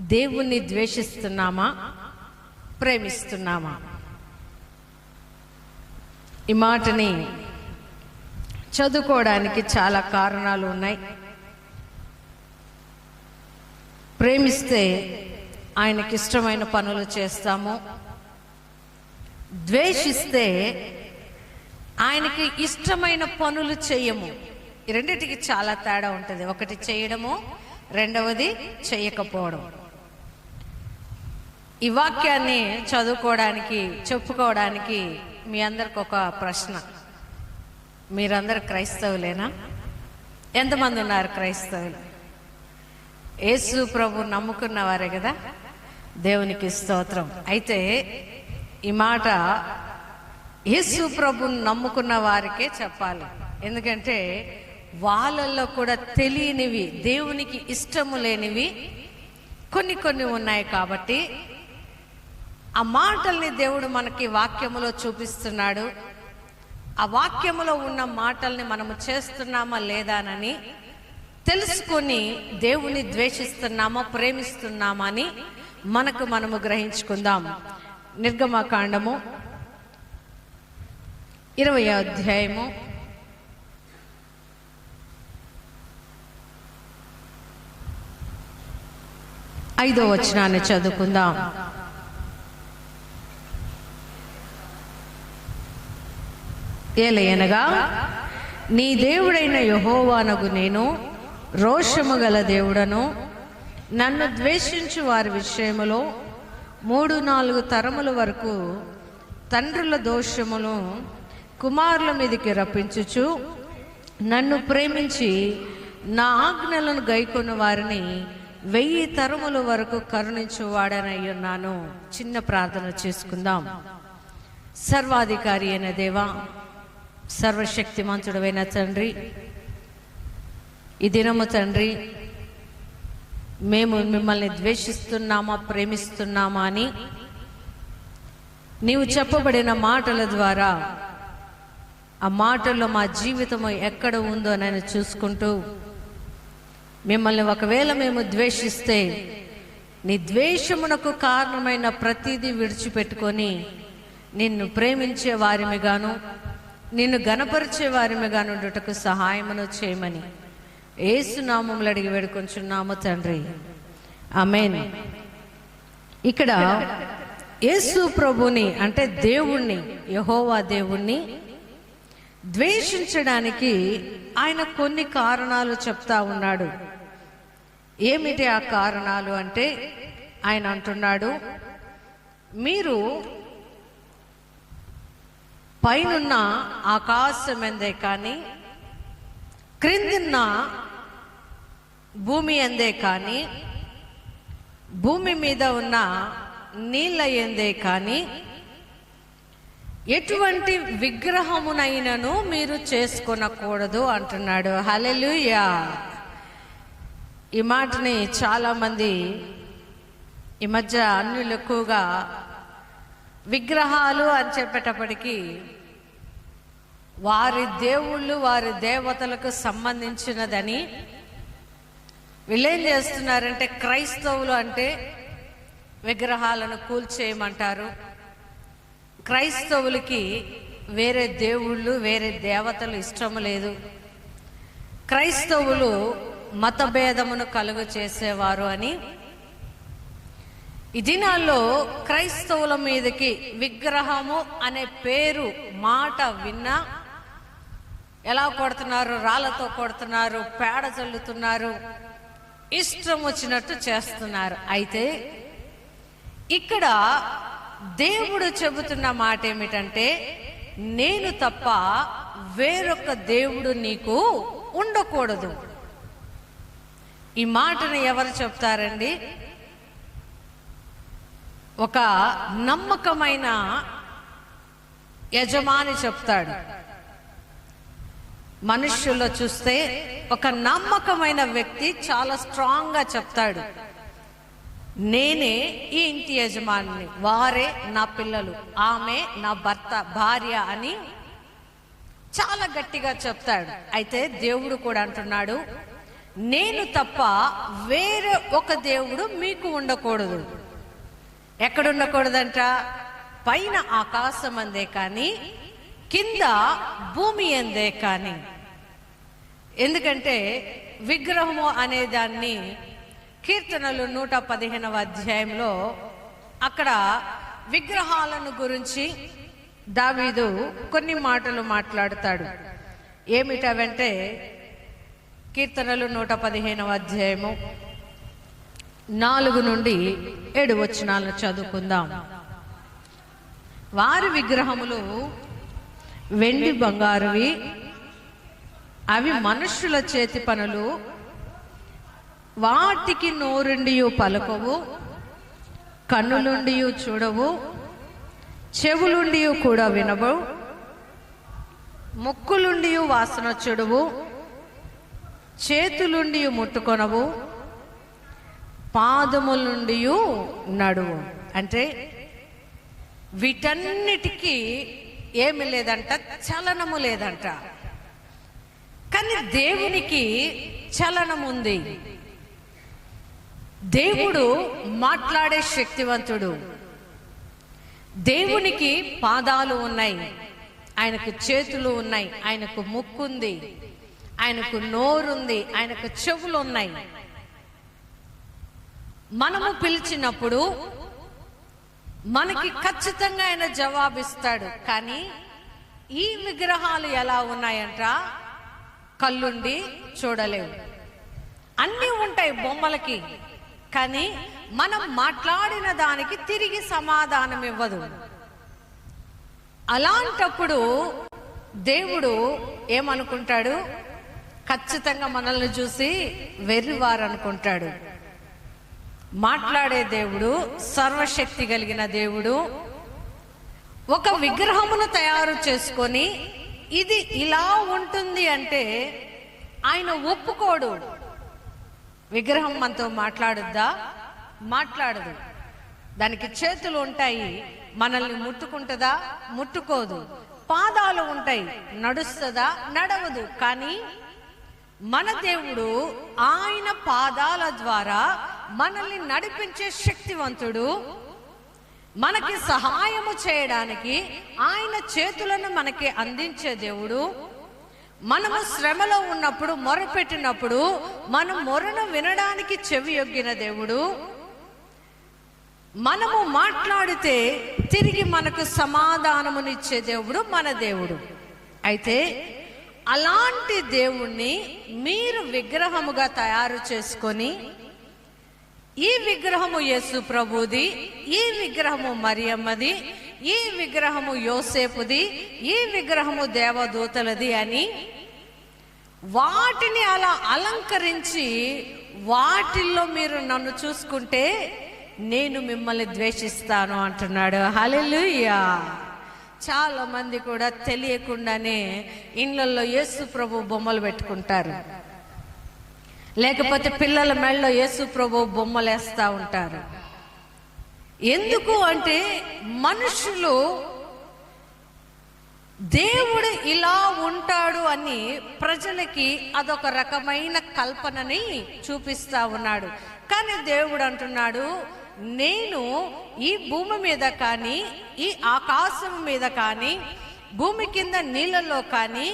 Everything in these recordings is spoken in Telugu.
దేవుణ్ణి ద్వేషిస్తున్నామా? ప్రేమిస్తున్నామా? ఈ మాటని చదువుకోవడానికి చాలా కారణాలు ఉన్నాయి. ప్రేమిస్తే ఆయనకి ఇష్టమైన పనులు చేస్తాము. ద్వేషిస్తే ఆయనకి ఇష్టమైన పనులు చేయము. ఈ రెండింటికి చాలా తేడా ఉంటుంది. ఒకటి చేయడము రెండవది చేయకపోవడం. ఈ వాక్యాన్ని చదువుకోవడానికి చెప్పుకోవడానికి మీ అందరికి ఒక ప్రశ్న. మీరందరు క్రైస్తవులేనా? ఎంతమంది ఉన్నారు క్రైస్తవులు? యేసు ప్రభు నమ్ముకున్నవారే కదా? దేవునికి స్తోత్రం. అయితే ఈ మాట యేసు ప్రభుని నమ్ముకున్న వారికే చెప్పాలి. ఎందుకంటే వాళ్ళల్లో కూడా తెలియనివి దేవునికి ఇష్టము లేనివి కొన్ని కొన్ని ఉన్నాయి కాబట్టి ఆ మాటల్ని దేవుడు మనకి వాక్యములో చూపిస్తున్నాడు. ఆ వాక్యములో ఉన్న మాటల్ని మనము చేస్తున్నామా లేదానని తెలుసుకొని దేవుని ద్వేషిస్తున్నామా ప్రేమిస్తున్నామా అని మనకు మనము గ్రహించుకుందాం. నిర్గమకాండము ఇరవై అధ్యాయము ఐదో వచనాన్ని చదువుకుందాం. ఏలయనగా నీ దేవుడైన యహోవానగు నేను రోషము గల దేవుడను. నన్ను ద్వేషించు వారి విషయములో మూడు నాలుగు తరముల వరకు తండ్రుల దోషమును కుమారుల మీదకి రప్పించుచు నన్ను ప్రేమించి నా ఆజ్ఞలను గైకొన్న వారిని వెయ్యి తరముల వరకు కరుణించువాడనై ఉన్నాను చిన్న ప్రార్థన చేసుకుందాం. సర్వాధికారి అయిన దేవా సర్వశక్తిమంతుడమైన తండ్రి ఈ దినము తండ్రి మేము మిమ్మల్ని ద్వేషిస్తున్నామా ప్రేమిస్తున్నామా అని నీవు చెప్పబడిన మాటల ద్వారా ఆ మాటల్లో మా జీవితము ఎక్కడ ఉందో నేను చూసుకుంటూ మిమ్మల్ని ఒకవేళ మేము ద్వేషిస్తే నీ ద్వేషమునకు కారణమైన ప్రతిదీ విడిచిపెట్టుకొని నిన్ను ప్రేమించే వారిమిగాను నిన్ను గనపరిచే వారిమిగాను నుండుటకు సహాయమును చేయమని ఏసునామములు అడిగి వేడుకొంచున్నాము తండ్రి. అమేన్ ఇక్కడ యేసు ప్రభుని అంటే దేవుణ్ణి యహోవా దేవుణ్ణి ద్వేషించడానికి ఆయన కొన్ని కారణాలు చెప్తా ఉన్నాడు. ఏమిటి ఆ కారణాలు అంటే ఆయన అంటున్నాడు మీరు పైనున్న ఆకాశం ఎందే కానీ క్రిందిన్న భూమి ఎందే కానీ భూమి మీద ఉన్న నీళ్ళ ఎందే కానీ ఎటువంటి విగ్రహమునైనను మీరు చేసుకొనకూడదు అంటున్నాడు. హలెలుయా ఈ మాటని చాలామంది ఈ మధ్య అన్యులు ఎక్కువగా విగ్రహాలు అని చెప్పేటప్పటికీ వారి దేవుళ్ళు వారి దేవతలకు సంబంధించినదని వీళ్ళేం చేస్తున్నారంటే క్రైస్తవులు అంటే విగ్రహాలను కూల్చేయమంటారు. క్రైస్తవులకి వేరే దేవుళ్ళు వేరే దేవతలు ఇష్టం లేదు. క్రైస్తవులు మతభేదమును కలుగు చేసేవారు అని. ఈ దినాల్లో క్రైస్తవుల మీదకి విగ్రహము అనే పేరు మాట విన్నా ఎలా కొడుతున్నారు? రాళ్ళతో కొడుతున్నారు పేడ చల్లుతున్నారు ఇష్టం వచ్చినట్టు చేస్తున్నారు. అయితే ఇక్కడ దేవుడు చెబుతున్న మాట ఏమిటంటే నేను తప్ప వేరొక దేవుడు నీకు ఉండకూడదు. ఈ మాటను ఎవరు చెప్తారండి? ఒక నమ్మకమైన యజమాని చెప్తాడు. మనుష్యుల్లో చూస్తే ఒక నమ్మకమైన వ్యక్తి చాలా స్ట్రాంగ్గా చెప్తాడు. నేనే ఈ ఇంటి యజమాని వారే నా పిల్లలు ఆమె నా భర్త భార్య అని చాలా గట్టిగా చెప్తాడు. అయితే దేవుడు కూడా అంటున్నాడు నేను తప్ప వేరే ఒక దేవుడు మీకు ఉండకూడదు. ఎక్కడ ఉండకూడదంట పైన ఆకాశం అందే కానీ కింద భూమి అందే కానీ. ఎందుకంటే విగ్రహము అనే దాన్ని కీర్తనలు నూట పదిహేనవ అధ్యాయంలో అక్కడ విగ్రహాలను గురించి దావీదు కొన్ని మాటలు మాట్లాడతాడు. ఏమిటవంటే కీర్తనలు నూట పదిహేనవ అధ్యాయము నాలుగు నుండి ఏడు వచనాలను చదువుకుందాం. వారి విగ్రహములు వెండి బంగారువి అవి మనుష్యుల చేతి పనులు. వాటికి నోరుండియు పలకవు కన్నులుండియు చూడవు చెవులుండియు కూడా వినవు ముక్కులుండియు వాసన చూడవు చేతులుండియు ముట్టుకొనవు పాదములుండియు నడువు. అంటే వీటన్నిటికీ ఏమి లేదంట చలనము లేదంట. కానీ దేవునికి చలనం ఉంది. దేవుడు మాట్లాడే శక్తివంతుడు. దేవునికి పాదాలు ఉన్నాయి. ఆయనకు చేతులు ఉన్నాయి. ఆయనకు ముక్కు ఉంది ఆయనకు నోరుంది. ఆయనకు చెవులు ఉన్నాయి మనము పిలిచినప్పుడు మనకి ఖచ్చితంగా ఆయన జవాబిస్తాడు. కానీ ఈ విగ్రహాలు ఎలా ఉన్నాయంట కళ్ళుండి చూడలేవు. అన్నీ ఉంటాయి బొమ్మలకి కానీ మనం మాట్లాడిన దానికి తిరిగి సమాధానం ఇవ్వదు. అలాంటప్పుడు దేవుడు ఏమనుకుంటాడు? ఖచ్చితంగా మనల్ని చూసి వెర్రివారు అనుకుంటాడు మాట్లాడే దేవుడు సర్వశక్తి కలిగిన దేవుడు ఒక విగ్రహమును తయారు చేసుకొని ఇది ఇలా ఉంటుంది అంటే ఆయన ఒప్పుకోడు. విగ్రహం మనతో మాట్లాడుద్దా? మాట్లాడదు. దానికి చేతులు ఉంటాయి మనల్ని ముట్టుకుంటుందా? ముట్టుకోదు. పాదాలు ఉంటాయి నడుస్తుందా? నడవదు. కానీ మన దేవుడు ఆయన పాదాల ద్వారా మనల్ని నడిపించే శక్తివంతుడు మనకి సహాయము చేయడానికి ఆయన చేతులను మనకి అందించే దేవుడు. మనము శ్రమలో ఉన్నప్పుడు మొరపెట్టినప్పుడు మన మొరను వినడానికి చెవి యొగ్గిన దేవుడు. మనము మాట్లాడితే తిరిగి మనకు సమాధానమునిచ్చే దేవుడు మన దేవుడు. అయితే అలాంటి దేవుణ్ణి మీరు విగ్రహముగా తయారు చేసుకొని ఈ విగ్రహము యేసు ప్రభుది ఈ విగ్రహము మరియమ్మది ఈ విగ్రహము యోసేపుది ఈ విగ్రహము దేవదూతలది అని వాటిని అలా అలంకరించి వాటిల్లో మీరు నన్ను చూసుకుంటే నేను మిమ్మల్ని ద్వేషిస్తాను అంటున్నాడు. హల్లెలూయా! చాలా మంది కూడా తెలియకుండానే ఇళ్ళల్లో యేసు ప్రభు బొమ్మలు పెట్టుకుంటారు. లేకపోతే పిల్లల మెళ్ళలో యేసు ప్రభు బొమ్మలు వేస్తూ ఉంటారు. ఎందుకు అంటే మనుషులు దేవుడు ఇలా ఉంటాడు అని ప్రజలకి అదొక రకమైన కల్పనని చూపిస్తా ఉన్నాడు. కానీ దేవుడు అంటున్నాడు నేను ఈ భూమి మీద కానీ ఈ ఆకాశం మీద కానీ భూమి కింద నీళ్ళలో కానీ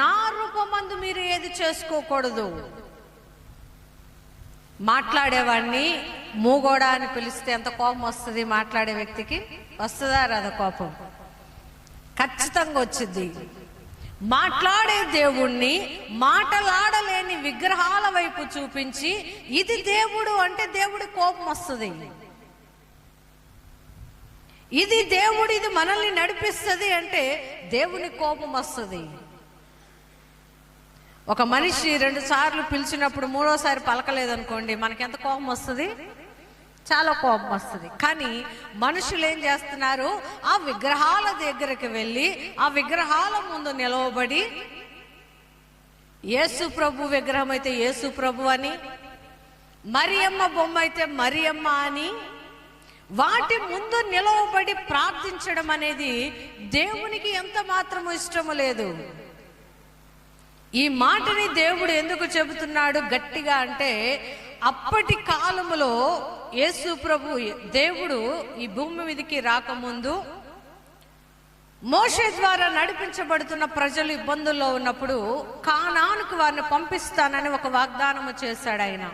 నా రూపమందు మీరు ఏది చేసుకోకూడదు? మాట్లాడేవాడిని మూగోడా అని పిలిస్తే ఎంత కోపం వస్తుంది మాట్లాడే వ్యక్తికి? వస్తుందా రాదా కోపం? ఖచ్చితంగా వచ్చింది మాట్లాడే దేవుణ్ణి మాటలాడలేని విగ్రహాల వైపు చూపించి ఇది దేవుడు అంటే దేవుడి కోపం వస్తుంది. ఇది దేవుడు ఇది మనల్ని నడిపిస్తుంది అంటే దేవుని కోపం వస్తుంది. ఒక మనిషి రెండు సార్లు పిలిచినప్పుడు మూడోసారి పలకలేదనుకోండి మనకి ఎంత కోపం వస్తుంది? చాలా కోపం వస్తుంది. కానీ మనుషులు ఏం చేస్తున్నారు? ఆ విగ్రహాల దగ్గరికి వెళ్ళి ఆ విగ్రహాల ముందు నిలవబడి యేసు ప్రభు విగ్రహం అయితే యేసు ప్రభు అని మరియమ్మ బొమ్మ అయితే మరియమ్మ అని వాటి ముందు నిలవబడి ప్రార్థించడం అనేది దేవునికి ఎంత మాత్రము ఇష్టము లేదు. ఈ మాటని దేవుడు ఎందుకు చెబుతున్నాడు గట్టిగా అంటే అప్పటి కాలములో యేసు ప్రభు దేవుడు ఈ భూమి మీదకి రాకముందు మోషే ద్వారా నడిపించబడుతున్న ప్రజలు ఇబ్బందుల్లో ఉన్నప్పుడు కానానుకు వారిని పంపిస్తానని ఒక వాగ్దానము చేశాడు ఆయన.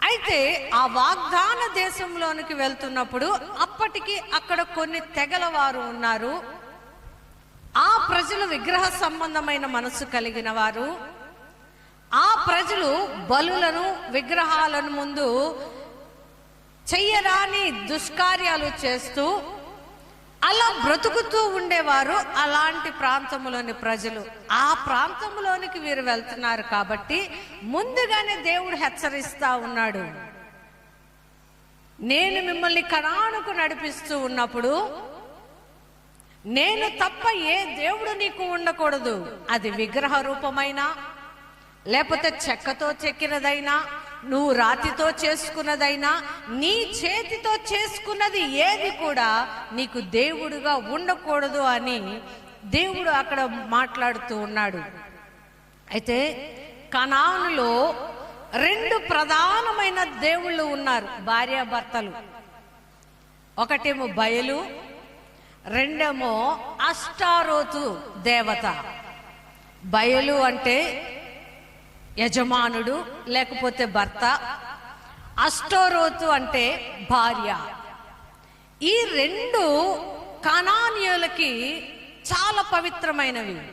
అయితే ఆ వాగ్దాన దేశంలోనికి వెళ్తున్నప్పుడు అప్పటికి అక్కడ కొన్ని తెగల వారు ఉన్నారు. ప్రజలు విగ్రహ సంబంధమైన మనసు కలిగిన వారు. ఆ ప్రజలు బలులను విగ్రహాలను ముందు చెయ్యరాని దుష్కార్యాలు చేస్తూ అలా బ్రతుకుతూ ఉండేవారు అలాంటి ప్రాంతంలోని ప్రజలు. ఆ ప్రాంతంలోనికి వీరు వెళ్తున్నారు కాబట్టి ముందుగానే దేవుడు హెచ్చరిస్తా ఉన్నాడు. నేను మిమ్మల్ని కణానుకు నడిపిస్తూ ఉన్నప్పుడు నేను తప్ప ఏ దేవుడు నీకు ఉండకూడదు. అది విగ్రహ రూపమైనా లేకపోతే చెక్కతో చెక్కినదైనా నువ్వు రాతితో చేసుకున్నదైనా నీ చేతితో చేసుకున్నది ఏది కూడా నీకు దేవుడుగా ఉండకూడదు అని దేవుడు అక్కడ మాట్లాడుతూ ఉన్నాడు. అయితే కణానులో రెండు ప్రధానమైన దేవుళ్ళు ఉన్నారు భార్యాభర్తలు. ఒకటేమో బయలు రెండేమో అష్టారోతు దేవత. బయలు అంటే యజమానుడు లేకపోతే భర్త. అష్టోరోతు అంటే భార్య. ఈ రెండు కణానీయులకి చాలా పవిత్రమైనవి.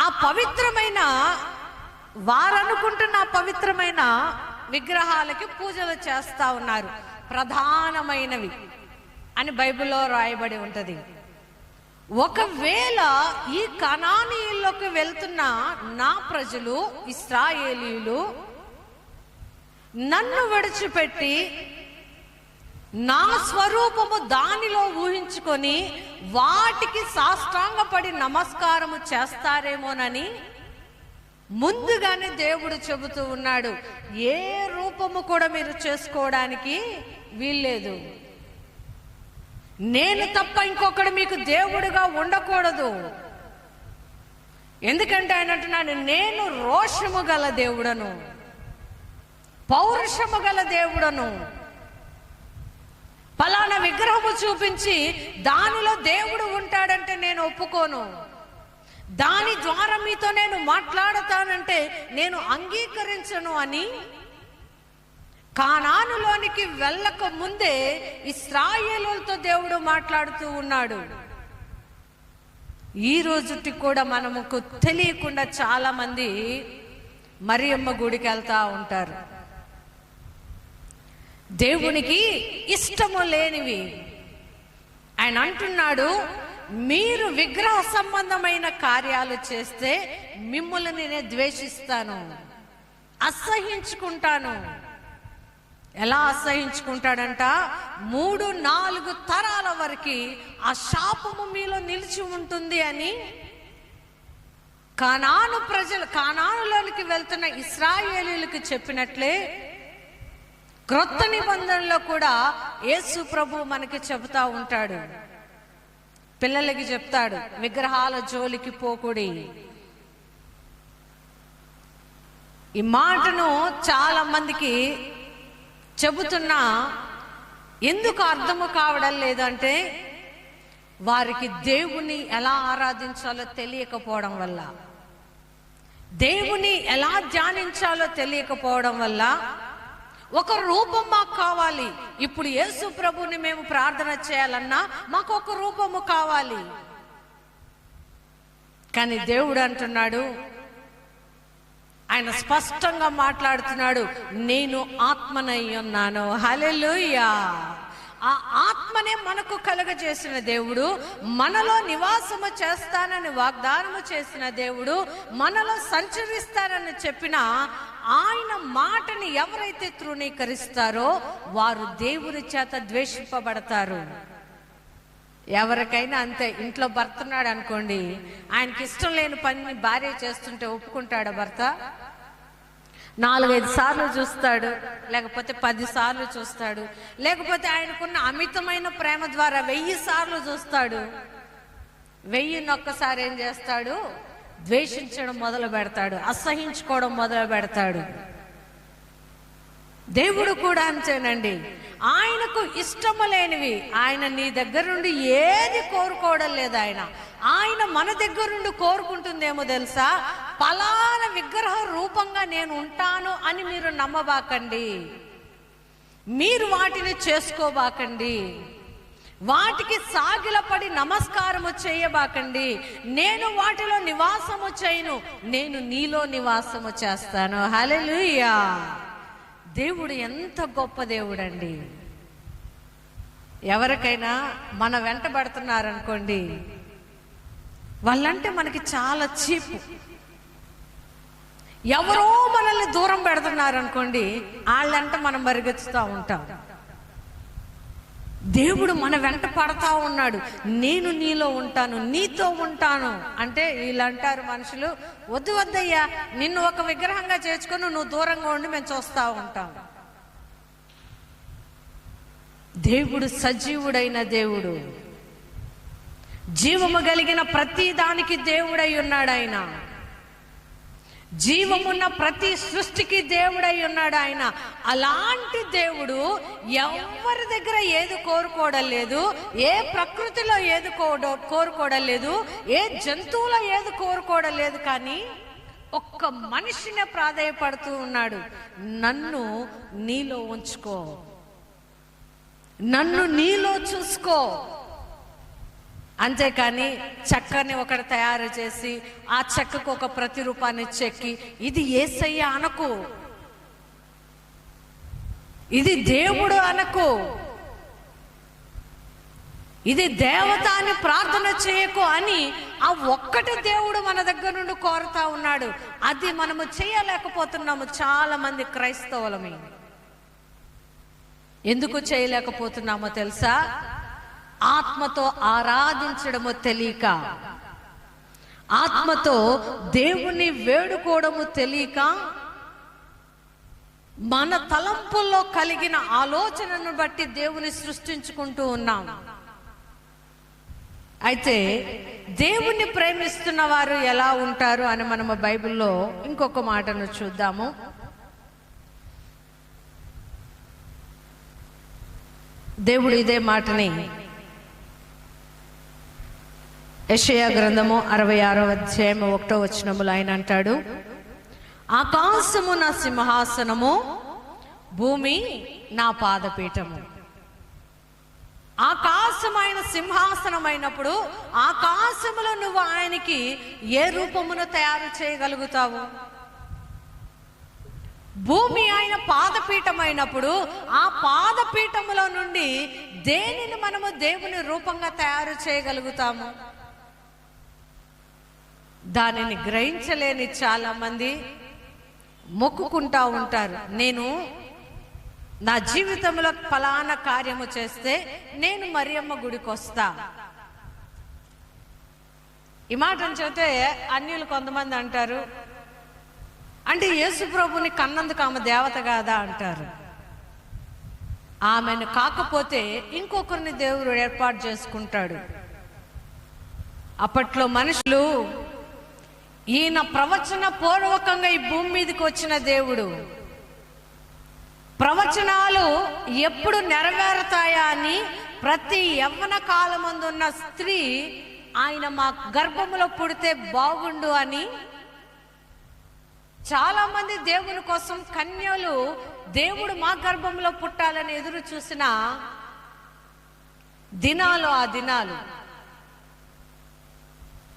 ఆ పవిత్రమైన వారనుకుంటున్న పవిత్రమైన విగ్రహాలకి పూజలు చేస్తా ఉన్నారు. ప్రధానమైనవి. అని బైబిల్లో రాయబడి ఉంటుంది. ఒకవేళ ఈ కణానీయుల్లోకి వెళ్తున్న నా ప్రజలు ఇస్రాయేలీలు నన్ను విడిచిపెట్టి నా స్వరూపము దానిలో ఊహించుకొని వాటికి సాష్టాంగపడి నమస్కారము చేస్తారేమోనని ముందుగానే దేవుడు చెబుతూ ఉన్నాడు. ఏ రూపము కూడా మీరు చేసుకోవడానికి వీల్లేదు. నేను తప్ప ఇంకొకడు మీకు దేవుడుగా ఉండకూడదు. ఎందుకంటే ఆయన అంటున్నాను నేను రోషము గల దేవుడను పౌరుషము గల దేవుడను ఫలానా విగ్రహము చూపించి దానిలో దేవుడు ఉంటాడంటే నేను ఒప్పుకోను. దాని ద్వారా మీతో నేను మాట్లాడతానంటే నేను అంగీకరించను అని కానానులోనికి వెళ్ళక ముందే ఇస్రాయేలులతో దేవుడు మాట్లాడుతూ ఉన్నాడు. ఈ రోజుటి కూడా మనముకు తెలియకుండా చాలా మంది మరియమ్మ గుడికి వెళ్తా ఉంటారు. దేవునికి ఇష్టము లేనివి. ఆయన అంటున్నాడు మీరు విగ్రహ సంబంధమైన కార్యాలు చేస్తే మిమ్మల్ని నేనే ద్వేషిస్తాను అసహించుకుంటాను. ఎలా అసహించుకుంటాడంట మూడు నాలుగు తరాల వరకు ఆ శాపము మీలో నిలిచి ఉంటుంది అని కానాను ప్రజలు కానానులోనికి వెళ్తున్న ఇస్రాయేలీలకు చెప్పినట్లే క్రొత్త నిబంధనలో కూడా యేసు ప్రభు మనకి చెబుతా ఉంటాడు. పిల్లలకి చెప్తాడు విగ్రహాల జోలికి పోకూడి. ఈ మాటను చాలా మందికి చెబుతున్నా ఎందుకు అర్థము కావడం లేదంటే వారికి దేవుని ఎలా ఆరాధించాలో తెలియకపోవడం వల్ల. దేవుని ఎలా ధ్యానించాలో తెలియకపోవడం వల్ల ఒక రూపం మాకు కావాలి. ఇప్పుడు యేసు ప్రభుని మేము ప్రార్థన చేయాలన్నా మాకు ఒక రూపము కావాలి. కానీ దేవుడు అంటున్నాడు ఆయన స్పష్టంగా మాట్లాడుతున్నాడు నేను ఆత్మనై ఉన్నాను. హలెలుయా ఆ ఆత్మనే మనకు కలుగజేసిన దేవుడు మనలో నివాసము చేస్తానని వాగ్దానము చేసిన దేవుడు మనలో సంచరిస్తానని చెప్పిన ఆయన మాటని ఎవరైతే తృణీకరిస్తారో వారు దేవుని చేత ద్వేషింపబడతారు. ఎవరికైనా అంతే. ఇంట్లో భర్త ఉన్నాడు అనుకోండి ఆయనకి ఇష్టం లేని పని భార్య చేస్తుంటే ఒప్పుకుంటాడు భర్త? నాలుగైదు సార్లు చూస్తాడు లేకపోతే పది సార్లు చూస్తాడు లేకపోతే ఆయనకున్న అమితమైన ప్రేమ ద్వారా వెయ్యి సార్లు చూస్తాడు. వెయ్యినొక్కసారి ఏం చేస్తాడు? ద్వేషించడం మొదలు పెడతాడు అసహించుకోవడం మొదలు పెడతాడు. దేవుడు కూడా అంతేనండి. ఆయనకు ఇష్టము లేనివి ఆయన నీ దగ్గర నుండి ఏది కోరుకోవడం లేదు ఆయన. ఆయన మన దగ్గర నుండి కోరుకుంటుందేమో తెలుసా? పలాన విగ్రహ రూపంగా నేను ఉంటాను అని మీరు నమ్మబాకండి. మీరు వాటిని చేసుకోబాకండి. వాటికి సాగిలపడి నమస్కారము చేయబాకండి. నేను వాటిలో నివాసము చేయను. నేను నీలో నివాసము చేస్తాను. హల్లెలూయా. దేవుడు ఎంత గొప్ప దేవుడండి. ఎవరికైనా మన వెంట పడుతున్నారనుకోండి వాళ్ళంటే మనకి చాలా చీపు. ఎవరో మనల్ని దూరం పెడుతున్నారనుకోండి వాళ్ళంట మనం మరిగెత్తుతూ ఉంటాం. దేవుడు మన వెంట పడతా ఉన్నాడు. నేను నీలో ఉంటాను నీతో ఉంటాను. అంటే వీళ్ళు అంటారు మనుషులు వద్దు వద్దయ్యా నిన్ను ఒక విగ్రహంగా చేర్చుకొని నువ్వు దూరంగా ఉండి మేము చూస్తూ ఉంటాం. దేవుడు సజీవుడైన దేవుడు. జీవము కలిగిన ప్రతి దానికి దేవుడై ఉన్నాడు ఆయన. జీవమున్న ప్రతి సృష్టికి దేవుడై ఉన్నాడు ఆయన. అలాంటి దేవుడు ఎవరి దగ్గర ఏది కోరుకోవడం లేదు ఏ ప్రకృతిలో ఏది కోరుకోవడం లేదు ఏ జంతువులో ఏది కోరుకోవడం లేదు కానీ ఒక్క మనిషినే ప్రాధాయపడుతూ ఉన్నాడు. నన్ను నీలో ఉంచుకో. నన్ను నీలో చూసుకో. అంతేకాని చెక్కని ఒకటి తయారు చేసి ఆ చెక్కకు ఒక ప్రతిరూపాన్ని చెక్కి ఇది ఏసయ్య అనకు. ఇది దేవుడు అనకు. ఇది దేవత అని ప్రార్థన చేయకు అని ఆ ఒక్కటి దేవుడు మన దగ్గర నుండి కోరుతా ఉన్నాడు. అది మనము చేయలేకపోతున్నాము చాలా మంది క్రైస్తవులమే. ఎందుకు చేయలేకపోతున్నామో తెలుసా? ఆత్మతో ఆరాధించడము తెలియక ఆత్మతో దేవుని వేడుకోవడము తెలియక మన తలంపుల్లో కలిగిన ఆలోచనను బట్టి దేవుని సృష్టించుకుంటూ ఉన్నాం. అయితే దేవుణ్ణి ప్రేమిస్తున్న వారు ఎలా ఉంటారు అని మనము బైబిల్లో ఇంకొక మాటను చూద్దాము. దేవుడు ఇదే మాటని యెషయా గ్రంథము అరవై ఆరో అధ్యాయం ఒకటో వచనములు ఆయన అంటాడు ఆకాశము నా సింహాసనము భూమి నా పాదపీఠము. ఆకాశమైన సింహాసనమైనప్పుడు ఆకాశములో నువ్వు ఆయనకి ఏ రూపమును తయారు చేయగలుగుతావు? భూమి ఆయన పాదపీఠమైనప్పుడు ఆ పాదపీఠములో నుండి దేనిని మనము దేవుని రూపంగా తయారు చేయగలుగుతాము? దానిని గ్రహించలేని చాలా మంది మొక్కుకుంటా ఉంటారు. నేను నా జీవితంలో ఫలానా కార్యము చేస్తే నేను మరియమ్మ గుడికి వస్తా. ఈ మాటను చెబితే అన్యులు కొంతమంది అంటారు అంటే యేసు ప్రభుని కన్నందుకు ఆమె దేవత కాదా? అంటారు. ఆమెను కాకపోతే ఇంకొకరిని దేవుడు ఏర్పాటు చేసుకుంటాడు. అప్పట్లో మనుషులు ఈయన ప్రవచన పూర్వకంగా ఈ భూమి మీదకి వచ్చిన దేవుడు. ప్రవచనాలు ఎప్పుడు నెరవేరుతాయా అని ప్రతి యవ్వన కాలమందున్న స్త్రీ ఆయన మా గర్భములో పుడితే బాగుండు అని చాలా మంది దేవుని కోసం కన్యలు దేవుడు మా గర్భంలో పుట్టాలని ఎదురు చూసిన దినాలు ఆ దినాలు.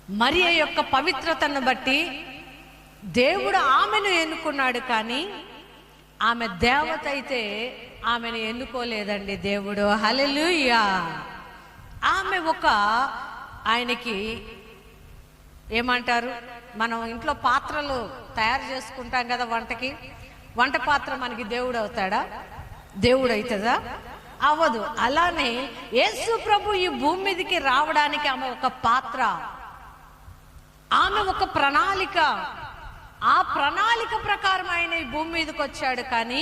మరియ యొక్క పవిత్రతను బట్టి దేవుడు ఆమెను ఎన్నుకున్నాడు కానీ ఆమె దేవత అయితే ఆమెను ఎన్నుకోలేదండి దేవుడు. హలెలుయా ఆమె ఒక ఆయనకి ఏమంటారు? మనం ఇంట్లో పాత్రలు తయారు చేసుకుంటాం కదా వంటకి. వంట పాత్ర మనకి దేవుడు అవుతాడా? దేవుడు అవుతుందా? అవ్వదు అలానే యేసు ప్రభు ఈ భూమి మీదకి రావడానికి ఆమె ఒక పాత్ర ఆమె ఒక ప్రణాళిక. ఆ ప్రణాళిక ప్రకారం ఆయన ఈ భూమి మీదకి వచ్చాడు కానీ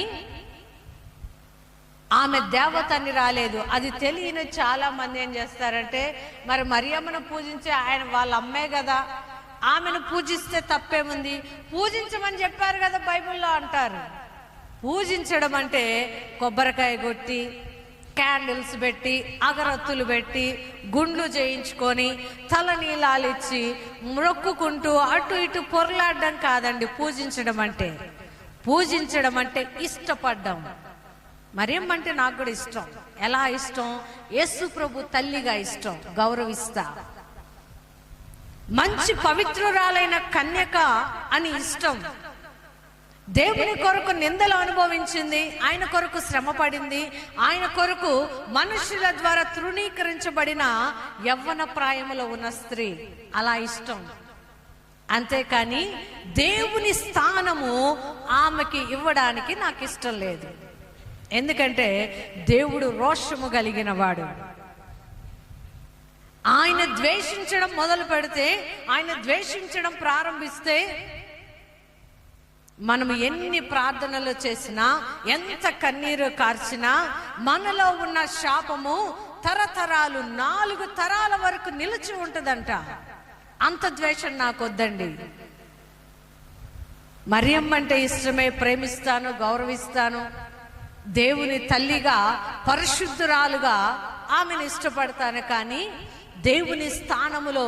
ఆమె దేవతని రాలేదు. అది తెలియని చాలా మంది ఏం చేస్తారంటే మరి మరియమ్మను పూజించే ఆయన వాళ్ళ అమ్మే కదా. ఆమెను పూజిస్తే తప్పేముంది? పూజించమని చెప్పారు కదా బైబిల్లో అంటారు. పూజించడం అంటే కొబ్బరికాయ కొట్టి క్యాండిల్స్ పెట్టి అగరత్తులు పెట్టి గుండ్లు చేయించుకొని తల నీలాలిచ్చి మొక్కుకుంటూ అటు ఇటు పొరలాడడం కాదండి పూజించడం అంటే. పూజించడం అంటే ఇష్టపడ్డం. మరేమంటే అంటే నాకు కూడా ఇష్టం. ఎలా ఇష్టం? యేసు ప్రభు తల్లిగా ఇష్టం గౌరవిస్తా. మంచి పవిత్రురాలైన కన్యక అని ఇష్టం. దేవుని కొరకు నిందలు అనుభవించింది ఆయన కొరకు శ్రమ పడింది ఆయన కొరకు మనుషుల ద్వారా తృణీకరించబడిన యవ్వన ప్రాయములో ఉన్న స్త్రీ. అలా ఇష్టం. అంతేకాని దేవుని స్థానము ఆమెకి ఇవ్వడానికి నాకు ఇష్టం లేదు. ఎందుకంటే దేవుడు రోషము కలిగిన వాడు ఆయన ద్వేషించడం మొదలు పెడితే ఆయన ద్వేషించడం ప్రారంభిస్తే మనం ఎన్ని ప్రార్థనలు చేసినా ఎంత కన్నీరు కార్చినా మనలో ఉన్న శాపము తరతరాలు నాలుగు తరాల వరకు నిలిచి ఉంటుందంట. అంత ద్వేషం నాకు వద్దండి మరియమ్మ అంటే ఇష్టమే ప్రేమిస్తాను గౌరవిస్తాను. దేవుని తల్లిగా పరిశుద్ధురాలుగా ఆమెను ఇష్టపడతాను కానీ దేవుని స్థానములో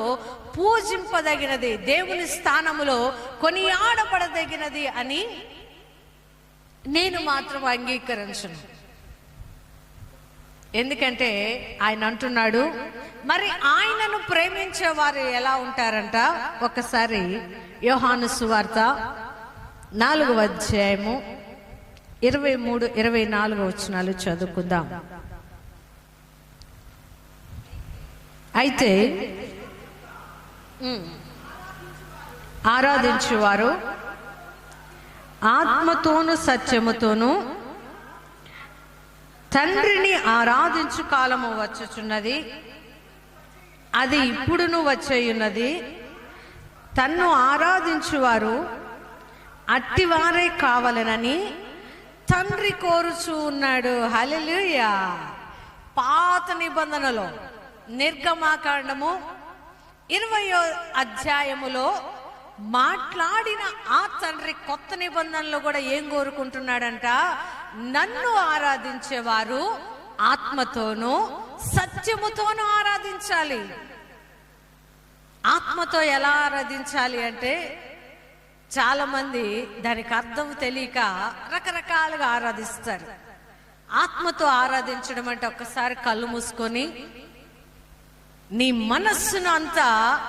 పూజింపదగినది దేవుని స్థానములో కొనియాడబడదగినది అని నేను మాత్రం అంగీకరించను. ఎందుకంటే ఆయన అంటున్నాడు మరి ఆయనను ప్రేమించే వారు ఎలా ఉంటారంట? ఒకసారి యోహాను సువార్త నాలుగు అధ్యాయము ఇరవై మూడు ఇరవై నాలుగు వచనాలు చదువుకుందాం. అయితే ఆరాధించువారు. ఆత్మతోను సత్యముతోను తండ్రిని ఆరాధించు కాలము వచ్చుచున్నది. అది ఇప్పుడును వచ్చేయున్నది. తన్ను ఆరాధించువారు అట్టివారే కావాలనని తండ్రి కోరుచూ ఉన్నాడు. హలలుయా పాత నిబంధనలో నిర్గమాకాండము ఇరవయో అధ్యాయములో మాట్లాడిన ఆ తండ్రి కొత్త నిబంధనలు కూడా ఏం కోరుకుంటున్నాడంట? నన్ను ఆరాధించేవారు ఆత్మతోనూ సత్యముతోనూ ఆరాధించాలి. ఆత్మతో ఎలా ఆరాధించాలి అంటే చాలా మంది దానికి అర్థం తెలియక రకరకాలుగా ఆరాధిస్తారు. ఆత్మతో ఆరాధించడం అంటే ఒక్కసారి కళ్ళు మూసుకొని నీ మనస్సును అంతా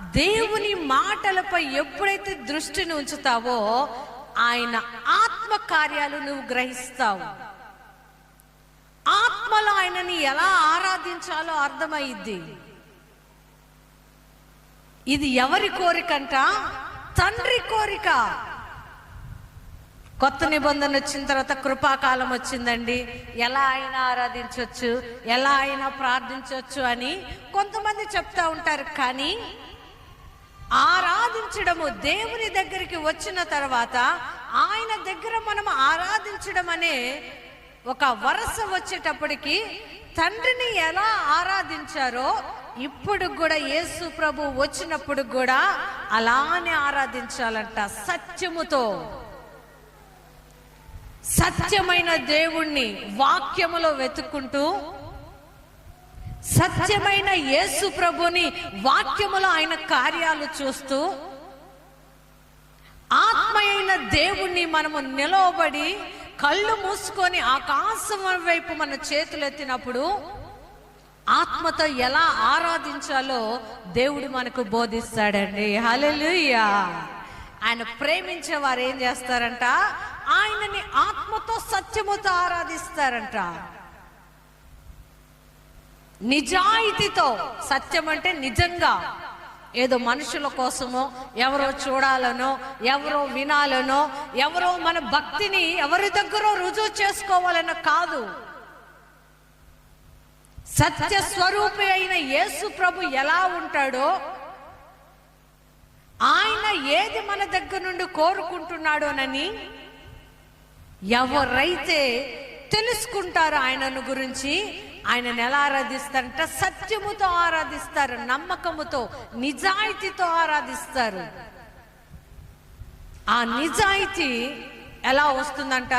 దేవుని మాటలపై ఎప్పుడైతే దృష్టిని ఉంచుతావో ఆయన ఆత్మ కార్యాలు నువ్వు గ్రహిస్తావు. ఆత్మలో ఆయనని ఎలా ఆరాధించాలో అర్థమైద్ది. ఇది ఎవరి కోరికంట? తండ్రి కోరిక. కొత్త నిబంధన వచ్చిన తర్వాత కృపాకాలం వచ్చిందండి. ఎలా అయినా ఆరాధించవచ్చు ఎలా అయినా ప్రార్థించవచ్చు అని కొంతమంది చెప్తా ఉంటారు. కానీ ఆరాధించడము దేవుని దగ్గరికి వచ్చిన తర్వాత ఆయన దగ్గర మనం ఆరాధించడం అనే ఒక వరస వచ్చేటప్పటికి తండ్రిని ఎలా ఆరాధించారో ఇప్పుడు కూడా యేసు ప్రభు వచ్చినప్పుడు కూడా అలానే ఆరాధించాలంట సత్యముతో. సత్యమైన దేవుణ్ణి వాక్యములో వెతుక్కుంటూ సత్యమైన యేసు ప్రభుని వాక్యములో ఆయన కార్యాలు చూస్తూ ఆత్మ అయిన దేవుణ్ణి మనము నిలవబడి కళ్ళు మూసుకొని ఆకాశం వైపు మన చేతులు ఎత్తినప్పుడు ఆత్మతో ఎలా ఆరాధించాలో దేవుడు మనకు బోధిస్తాడండి. హల్లెలూయా. ఆయన ప్రేమించే వారు ఏం చేస్తారంట? ఆయనని ఆత్మతో సత్యముతో ఆరాధిస్తారంట. నిజాయితీతో సత్యం అంటే నిజంగా. ఏదో మనుషుల కోసమో ఎవరో చూడాలనో ఎవరో వినాలనో ఎవరో మన భక్తిని ఎవరి దగ్గర రుజువు చేసుకోవాలనో కాదు. సత్య స్వరూపి అయిన యేసు ప్రభు ఎలా ఉంటాడో ఆయన ఏది మన దగ్గర నుండి కోరుకుంటున్నాడోనని ఎవరైతే తెలుసుకుంటారు ఆయనను గురించి ఆయనను ఎలా ఆరాధిస్తారంటే? సత్యముతో ఆరాధిస్తారు నమ్మకముతో నిజాయితీతో ఆరాధిస్తారు. ఆ నిజాయితీ ఎలా వస్తుందంట?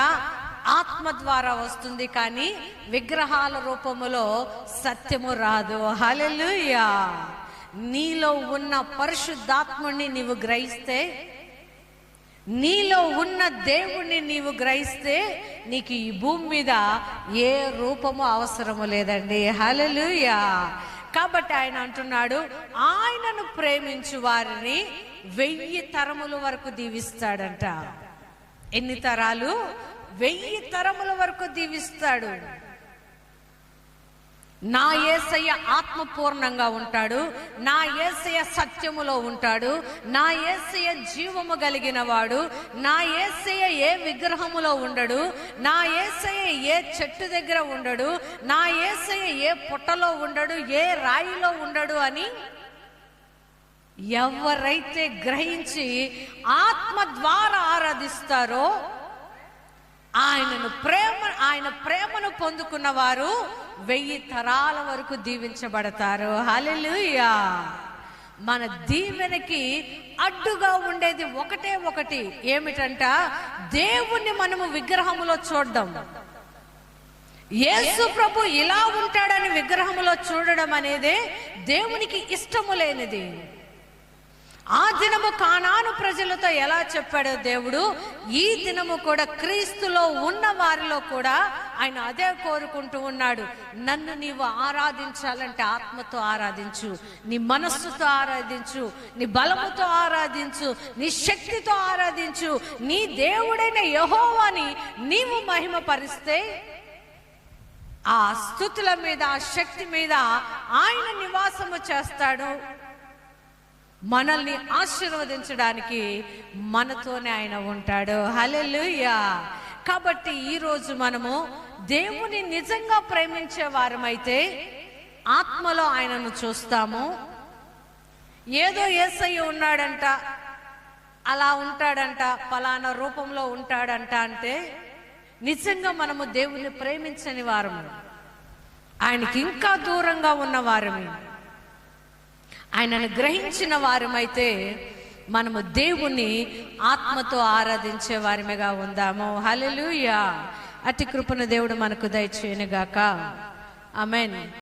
ఆత్మ ద్వారా వస్తుంది కానీ విగ్రహాల రూపములో సత్యము రాదు. హలెలుయా నీలో ఉన్న పరిశుద్ధాత్ముని నీవు గ్రహిస్తే నీలో ఉన్న దేవుణ్ణి నీవు గ్రహిస్తే నీకు ఈ భూమి మీద ఏ రూపము అవసరము లేదండి. హలలుయా కాబట్టి ఆయన అంటున్నాడు ఆయనను ప్రేమించు వారిని వెయ్యి తరముల వరకు దీవిస్తాడంట. ఎన్ని తరాలు? వెయ్యి తరముల వరకు దీవిస్తాడు. నా ఏసయ్య ఆత్మపూర్ణంగా ఉంటాడు నా ఏసయ్య సత్యములో ఉంటాడు నా ఏసయ్య జీవము కలిగిన వాడు నా ఏసయ్య ఏ విగ్రహములో ఉండడు నా ఏసయ్య ఏ చెట్టు దగ్గర ఉండడు నా ఏసయ్య ఏ పుట్టలో ఉండడు ఏ రాయిలో ఉండడు అని ఎవరైతే గ్రహించి ఆత్మ ద్వారా ఆరాధిస్తారో ఆయనను ప్రేమ ఆయన ప్రేమను పొందుకున్న వారు వెయ్యి తరాల వరకు దీవించబడతారు. హల్లెలూయా. మన దీవెనకి అడ్డుగా ఉండేది ఒకటే ఒకటి ఏమిటంట దేవుణ్ణి మనము విగ్రహములో చూడడం. యేసు ప్రభు ఇలా ఉంటాడని విగ్రహములో చూడడం అనేది దేవునికి ఇష్టము లేనిది. ఆ దినము కానాను ప్రజలతో ఎలా చెప్పాడో దేవుడు ఈ దినము కూడా క్రీస్తులో ఉన్న వారిలో కూడా ఆయన అదే కోరుకుంటూ ఉన్నాడు. నన్ను నీవు ఆరాధించాలంటే ఆత్మతో ఆరాధించు నీ మనస్సుతో ఆరాధించు నీ బలముతో ఆరాధించు నీ శక్తితో ఆరాధించు నీ దేవుడైన యహోవాని నీవు మహిమపరిస్తే ఆ స్థుతుల మీద ఆ శక్తి మీద ఆయన నివాసము చేస్తాడు. మనల్ని ఆశీర్వదించడానికి మనతోనే ఆయన ఉంటాడు. హల్లెలూయా. కాబట్టి ఈరోజు మనము దేవుని నిజంగా ప్రేమించే వారమైతే ఆత్మలో ఆయనను చూస్తాము. ఏదో ఏసయ్య ఉన్నాడంట అలా ఉంటాడంట ఫలానా రూపంలో ఉంటాడంట అంటే నిజంగా మనము దేవుని ప్రేమించని వారము. ఆయనకి ఇంకా దూరంగా ఉన్న వారమే. ఆయనను గ్రహించిన వారమైతే మనము దేవుణ్ణి ఆత్మతో ఆరాధించే వారిమిగా ఉందాము. హల్లెలూయా. అతి కృపను దేవుడు మనకు దయచేయనుగాక. ఆమెన్.